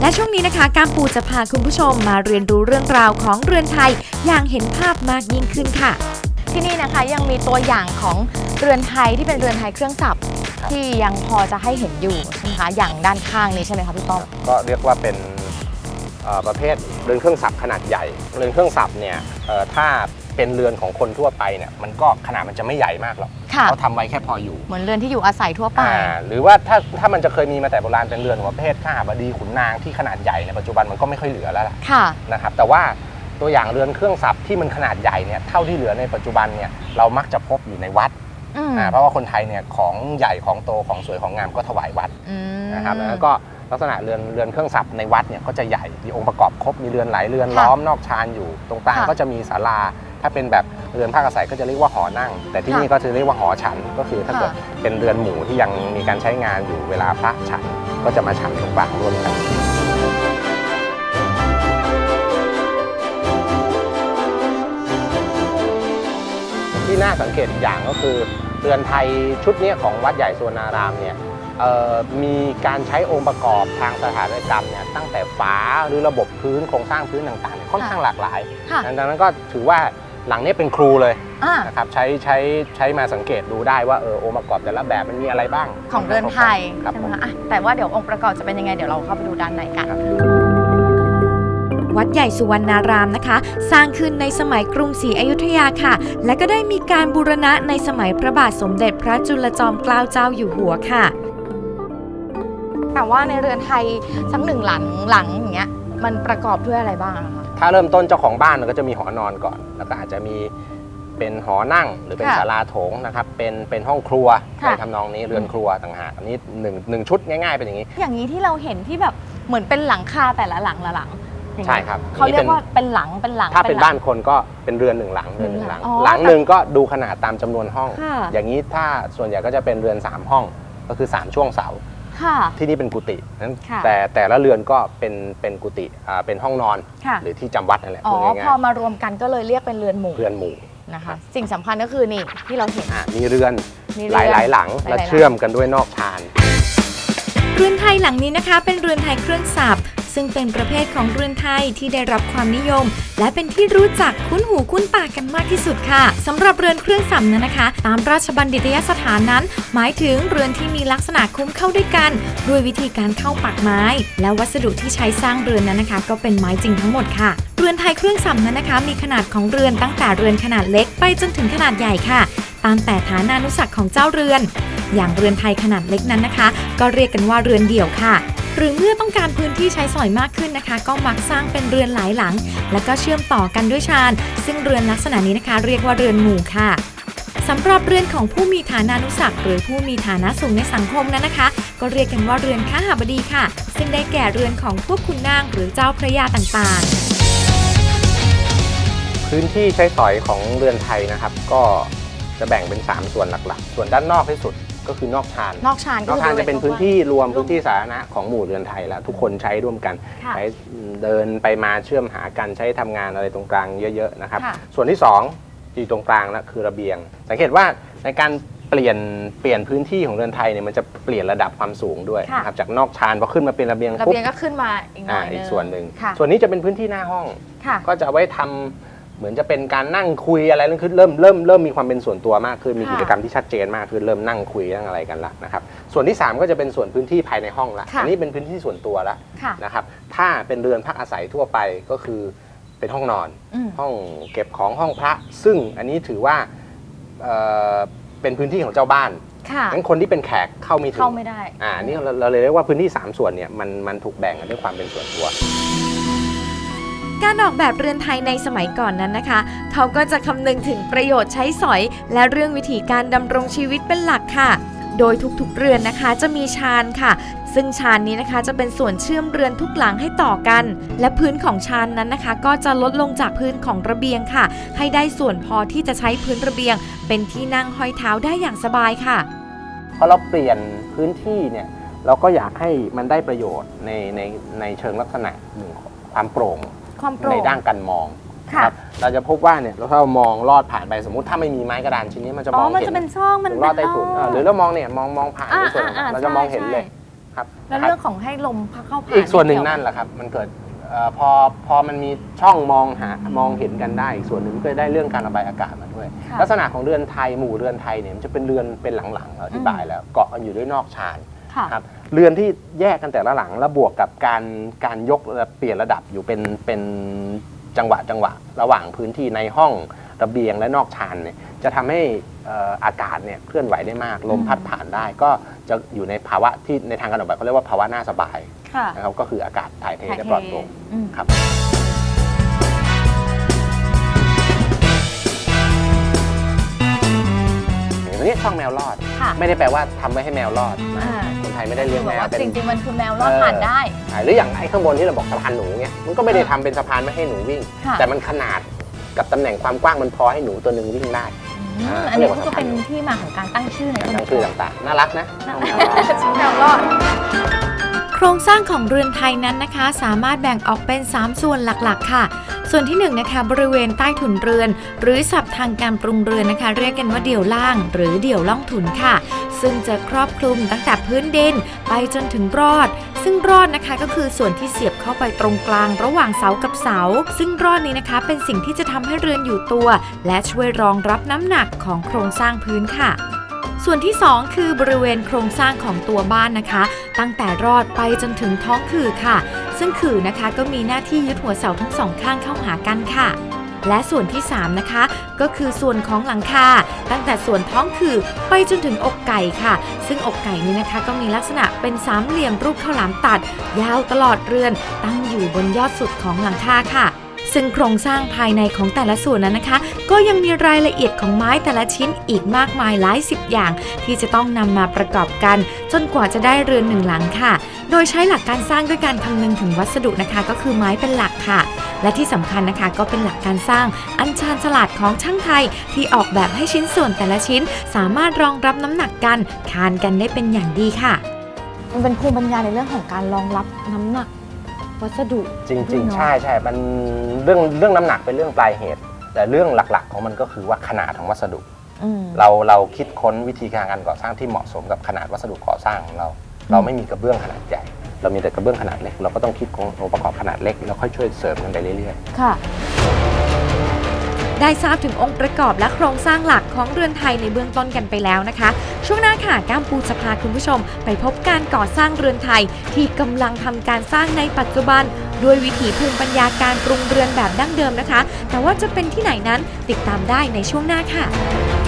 และช่วงนี้นะคะการปูจะพาคุณผู้ชมมาเรียนรู้เรื่องราวของเรือนไทย อย่างเห็นภาพมากยิ่งขึ้นค่ะ ที่นี่นะคะยังมีตัวอย่างของเรือนไทยที่เป็นเรือนไทยเครื่องสับที่ยังพอจะให้เห็นอยู่ใช่ไหมคะอย่างด้านข้างนี้ใช่ไหมคะพี่ป้อมก็เรียกว่าเป็นเอ่อประเภทเรือนเครื่องสับขนาดใหญ่เรือนเครื่องสับเนี่ยเอ่อถ้า เป็นเรือนของคนทั่วไปเนี่ยมันก็ขนาดมันจะไม่ใหญ่มากหรอกค่ะ เขาทำไว้แค่พออยู่เหมือนเรือนที่อยู่อาศัยทั่วไป อ่าหรือว่าถ้าถ้ามันจะเคยมีมาแต่โบราณเป็นเรือนของประเภทข้าบดีขุนนางที่ขนาดใหญ่ในปัจจุบันมันก็ไม่ค่อยเหลือแล้วล่ะ ค่ะ นะครับแต่ว่าตัวอย่างเรือนเครื่องสับที่มันขนาดใหญ่เนี่ยเท่าที่เหลือในปัจจุบันเนี่ยเรามักจะพบอยู่ในวัดอืมอ่าเพราะว่าคนไทยเนี่ยของใหญ่ของโตของสวยของงามก็ถวายวัดอืม นะครับแล้วก็ลักษณะเรือนเรือนเครื่องสับในวัดเนี่ยก็จะใหญ่มีองค์ประกอบครบมีเรือนหลายเรือนค่ะล้อมนอกชานอยู่ ตรงกลางค่ะ ก็จะมีศาลา ถ้าเป็นแบบเรือนภาคอาศัยก็จะเรียกว่าหอนั่ง แต่ที่ค่ะนี่ก็จะเรียกว่าหอฉัน ก็คือถ้าค่ะเกิดเป็นเรือนหมู่ที่ยังมีการใช้งานอยู่เวลาพระฉันก็จะมาฉันตรงกลางร่วมกันที่น่าสังเกตอีกอย่างก็คือเรือนไทยชุดเนี้ยของวัดใหญ่สุวรรณารามเนี่ยเอ่อมีการใช้องค์ประกอบทางสถาปัตยกรรมเนี่ยตั้งแต่ฝาหรือระบบพื้นโครงสร้างพื้นต่างๆเนี่ยค่อนข้างหลากหลายค่ะดังนั้นก็ถือว่า หลังเนี้ยเป็นครูเลยอ่านะครับใช้ใช้ใช้มาสังเกตดูได้ว่าเออองค์ประกอบแต่ละแบบมันมีอะไรบ้างของเรือนไทยครับใช่ผไหมม คะอะแต่ว่าเดี๋ยวองค์ประกอบจะเป็นยังไงเดี๋ยวเราเข้าไปดูด้านในกัน วัดใหญ่สุวรรณารามนะคะ สร้างขึ้นในสมัยกรุงศรีอยุธยาค่ะ และก็ได้มีการบูรณะในสมัยพระบาทสมเด็จพระจุลจอมเกล้าเจ้าอยู่หัวค่ะ แต่ว่าในเรือนไทยสักหนึ่งหลังหลังอย่างเงี้ยมันประกอบด้วยอะไรบ้างอะคะ ถ้าเริ่มต้นเจ้าของบ้านมันก็จะมีหอนอนก่อน แล้วก็อาจจะมีเป็นหอนั่งหรือเป็นค่ะศาลาโถงนะครับ เป็นเป็นห้องครัวค่ะ ในทำนองนี้เรือนครัวต่างหากอันนี้หนึ่งหนึ่งชุดง่ายๆเป็นอย่างนี้อย่างนี้ที่เราเห็นที่แบบเหมือนเป็นหลังคาแต่ละหลังละหลังอย่างเงี้ยใช่ครับเขาเรียอันกนี้ว่าเป็นหลังเป็นหลังถ้าเป็นหลัง บ้านคนก็เป็นเรือนหนึ่งหลังเรือนหนึ่งหลัง อ๋อหลังหนึ่งก็ดูขนาดตามจำนวนห้อง ค่ะ อย่างนี้ถ้าส่วนใหญ่ก็จะเป็นเรือน 3 ห้องก็คือ 3 ช่วงเสา ค่ะ ที่นี่เป็นกุฏินั้นค่ะแต่แต่ละเรือนก็เป็นเป็นกุฏิอ่าเป็นห้องนอน ค่ะ หรือที่จำวัดนั่นแหละอ๋อพูดพง่าอยมารวมกันก็เลยเรียกเป็นเรือนหมู่ๆเรือนหมู่นะคะ สิ่งสำคัญก็คือนี่ที่เราเห็น อะมีเรือนมีหเรือนลายๆหลังหลายๆและหลังเชื่อมกันด้วยนอกชาน เรือนไทยหลังนี้นะคะ เป็นเรือนไทยเครื่องสับซึ่งเป็นประเภทของเรือนไทยที่ได้รับความนิยม และเป็นที่รู้จักคุ้นหูคุ้นตากันมากที่สุดค่ะสำหรับเรือนเครื่องสับนั้นนะคะ ตามราชบัณฑิตยสถานนั้น หมายถึงเรือนที่มีลักษณะคุ้มเข้าด้วยกัน ด้วยวิธีการเข้าปักไม้ และวัสดุที่ใช้สร้างเรือนนั้นนะคะ ก็เป็นไม้จริงทั้งหมดค่ะเรือนไทยเครื่องสับนั้นนะคะ มีขนาดของเรือนตั้งแต่เรือนขนาดเล็กไปจนถึงขนาดใหญ่ค่ะ ตามแต่ฐานานุสักของเจ้าเรือน อย่างเรือนไทยขนาดเล็กนั้นนะคะ ก็เรียกกันว่าเรือนเดี่ยวค่ะ หรือเมื่อต้องการพื้นที่ใช้สอยมากขึ้นนะคะ ก็มักสร้างเป็นเรือนหลายหลัง แล้วก็เชื่อมต่อกันด้วยชานซึ่งเรือนลักษณะนี้นะคะ เรียกว่าเรือนหมู่ค่ะสำหรับเรือนของผู้มีฐานานุสักหรือผู้มีฐานะสูงในสังคมนั้นนะคะ ก็เรียกกันว่าเรือนข้าหบดีค่ะ ซึ่งได้แก่เรือนของพวกคุณนางหรือเจ้าพระยาต่างๆพื้นที่ใช้สอยของเรือนไทยนะครับ ก็จะแบ่งเป็น 3 ส่วนหลักๆ ส่วนด้านนอกที่สุด ก็คือนอกชานนอกชานนก็อกคือชานจะเป็นพื้นที่รวมร่วมพื้นที่สาธารณะของหมู่เรือนไทยแล้วทุกคนใช้ร่วมกันค่ะใช้เดินไปมาเชื่อมหากันใช้ทำงานอะไรตรงกลางเยอะๆนะครับ ค่ะ ส่วนที่2อยู่ตรงกลางนะคือระเบียง สังเกตว่าในการเปลี่ยนเปลี่ยนพื้นที่ของเรือนไทยเนี่ยมันจะเปลี่ยนระดับความสูงด้วยค่ะ นะครับจากนอกชานพอขึ้นมาเป็นระเบียงระปุ๊บเบียงก็ขึ้นมาอีกหน่อ่าอยอีกงส่วนหนึ่งค่ะส่วนนี้จะเป็นพื้นที่หน้าห้อง ค่ะ ก็จะเอาไว้ทำ เหมือนจะเป็นการนั่งคุยอะไรเรื่องขึ้นเริ่มเริ่มเริ่มมีความเป็นส่วนตัวมากขึ้นมีค่ะกิจกรรมที่ชัดเจนมากขึ้นเริ่มนั่งคุยนั่งอะไรกันละนะครับส่วนที่ 3 ก็จะเป็นส่วนพื้นที่ภายในห้องละค่ะอันี้เป็นพื้นที่ส่วนตัวละค่ะ นะครับถ้าเป็นเรือนพักอาศัยทั่วไปก็คือเป็นห้องนอน อืม ห้องเก็บของห้องพระ ซึ่งอันนี้ถือว่าเอ่อเป็นพื้นที่ของเจ้าบ้านค่ะ งั้นคนที่เป็นแขกเข้าไม่ถึงเข้าไม่ได้ อ่านี่เราเราเลยเรียกว่าพื้นที่ 3 ส่วนเนี่ยมันมันถูกแบ่งกันด้วยความเป็นส่วนตัว การออกแบบเรือนไทยในสมัยก่อนนั้นนะคะ เขาก็จะคำนึงถึงประโยชน์ใช้สอย และเรื่องวิธีการดำรงชีวิตเป็นหลักค่ะ โดยทุกๆเรือนนะคะจะมีชานค่ะ ซึ่งชานนี้นะคะจะเป็นส่วนเชื่อมเรือนทุกหลังให้ต่อกัน และพื้นของชานนั้นนะคะ ก็จะลดลงจากพื้นของระเบียงค่ะ ให้ได้ส่วนพอที่จะใช้พื้นระเบียง เป็นที่นั่งห้อยเท้าได้อย่างสบายค่ะพอเราเปลี่ยนพื้นที่เนี่ยเราก็อยากให้มันได้ประโยชน์ในในในเชิงลักษณะหนึ่งของความโปร่ง ความโปร่ง ในด้านการมองค่ะ ครับเราจะพบว่าเนี่ยเราถ้าเรามองลอดผ่านไปสมมุติถ้าไม่มีไม้กระดานชิ้นนี้มันจะอ๋มอองมันเห็นจะเป็นช่อง มันถึงเป็ลอดใต้ถุนร่งอ่าหรือเรามองเนี่ยมองมองผ่านอ่าในส่วนอ่าเราจะมองเห็นเลยใช่ครับแล้วนะครับเรื่องของให้ลมพัดเข้าผ่านอีกส่วนหนึ่งเกี่ยนั่นแหละครับ มันเกิดเอ่อพอพอมันมีช่องมองหามองเห็นกันได้อีกส่วนหนึ่งก็ได้เรื่องการระบายอากาศมาด้วยค่ะลักษณะของเรือนไทยหมู่เรือนไทยเนี่ยมันจะเป็นเรือนเป็นหลังๆเราอธิบายแล้วเกาะกันอยู่ด้วยนอกชาน ค่ะ ครับเรือนที่แยกกันแต่ละหลัง แล้วบวกกับการการยกระเปลี่ยนระดับอยู่เป็นเป็นจังหวะจังหวะ ระหว่างพื้นที่ในห้องระเบียงและนอกชานเนี่ยจะทำให้เอ่ออากาศเนี่ยเคลื่อนไหวได้มาก ลมพัดผ่านได้ ก็จะอยู่ในภาวะที่ในทางการออกแบบเขาเรียกว่าภาวะน่าสบายค่ะนะครับก็คืออากาศถ่ายเทถ่ายและเทปลอดโปร่งอืมครับ อย่างนี้ช่องแมวรอด ค่ะไม่ได้แปลว่าทำไว้ให้แมวรอดนะอ่า คนไทยไม่ได้เลี้ยงคือแมแบบวว่าเป็นจริงๆมันคือแมวรอดผ่านได้ใช่หรืออย่างไอ้ข้างบนที่เราบอกสะพานหนูเงี้ยมันก็ไม่ได้ทำเป็นสะพานไม่ให้หนูวิ่ง ค่ะ แต่มันขนาดกับตำแหน่งความกว้างมันพอให้หนูตัวหนึ่งวิ่งได้ อืมอ่าอันนี้ก็เป็นที่มาของการตั้งชื่อในต้นทั้งคือต่างๆ น่ารักนะช่องแมวรอด ชื่อแมวรอด โครงสร้างของเรือนไทยนั้นนะคะ สามารถแบ่งออกเป็น 3 ส่วนหลักๆ ค่ะ ส่วนที่1นงนะคะบริเวณใต้ถุนเรือน หรือศัพท์ทางการปรุงเรือนนะคะ เรียกกันว่าเดี่ยวล่าง หรือเดี่ยวล่องถุนค่ะ ซึ่งจะครอบคลุมตั้งแต่พื้นดินไปจนถึงรอด ซึ่งรอดนะคะก็คือส่วนที่เสียบเข้าไปตรงกลางระหว่างเสากับเสา ซึ่งรอดนี้นะคะเป็นสิ่งที่จะทำให้เรือนอยู่ตัว และช่วยรองรับน้ำหนักของโครงสร้างพื้นค่ะ ส่วนที่ 2 คือบริเวณโครงสร้างของตัวบ้านนะคะ ตั้งแต่รอดไปจนถึงท้องขื่อค่ะ ซึ่งขื่อนะคะก็มีหน้าที่ยึดหัวเสาทั้งสองข้างเข้าหากันค่ะ และส่วนที่ 3 นะคะ ก็คือส่วนของหลังคาตั้งแต่ส่วนท้องขื่อไปจนถึงอกไก่ค่ะ ซึ่งอกไก่นี้นะคะก็มีลักษณะเป็นสามเหลี่ยมรูปข้าวหลามตัด ยาวตลอดเรือน ตั้งอยู่บนยอดสุดของหลังคาค่ะ ซึ่งโครงสร้างภายในของแต่ละส่วนนั้นนะคะ ก็ยังมีรายละเอียดของไม้แต่ละชิ้นอีกมากมายหลายสิบอย่าง ที่จะต้องนำมาประกอบกัน จนกว่าจะได้เรือนหนึ่งหลังค่ะ โดยใช้หลักการสร้างด้วยการคำนึงถึงวัสดุนะคะก็คือไม้เป็นหลักค่ะ และที่สำคัญนะคะก็เป็นหลักการสร้างอัญชานฉลาดของช่างไทย ที่ออกแบบให้ชิ้นส่วนแต่ละชิ้น สามารถรองรับน้ำหนักกันคานกันได้เป็นอย่างดีค่ะ มันเป็นภูมิปัญญาในเรื่องของการรองรับน้ำหนัก วัสดุจริงด้วยๆเนอะใช่ใช่มันเรื่องเรื่องน้ำหนักเป็นเรื่องปลายเหตุ แต่เรื่องหลักๆ ของมันก็คือว่าขนาดของวัสดุอืมเราเราคิดค้นวิธีการการก่อสร้างที่เหมาะสมกับขนาดวัสดุก่อสร้างของเรา เราไม่มีกระเบื้องขนาดใหญ่ เรามีแต่กระเบื้องขนาดเล็ก เราก็ต้องคิดองค์ประกอบขนาดเล็กแล้วค่อยช่วยเสริมกันไปเรื่อยๆ ค่ะ ได้ทราบถึงองค์ประกอบและโครงสร้างหลักของเรือนไทยในเบื้องต้นกันไปแล้วนะคะ ช่วงหน้าค่ะก้ามปูจะพาคุณผู้ชม ไปพบการก่อสร้างเรือนไทย ที่กำลังทำการสร้างในปัจจุบัน ด้วยวิถีภูมิปัญญาการปรุงเรือนแบบดั้งเดิมนะคะ แต่ว่าจะเป็นที่ไหนนั้นติดตามได้ในช่วงหน้าค่ะ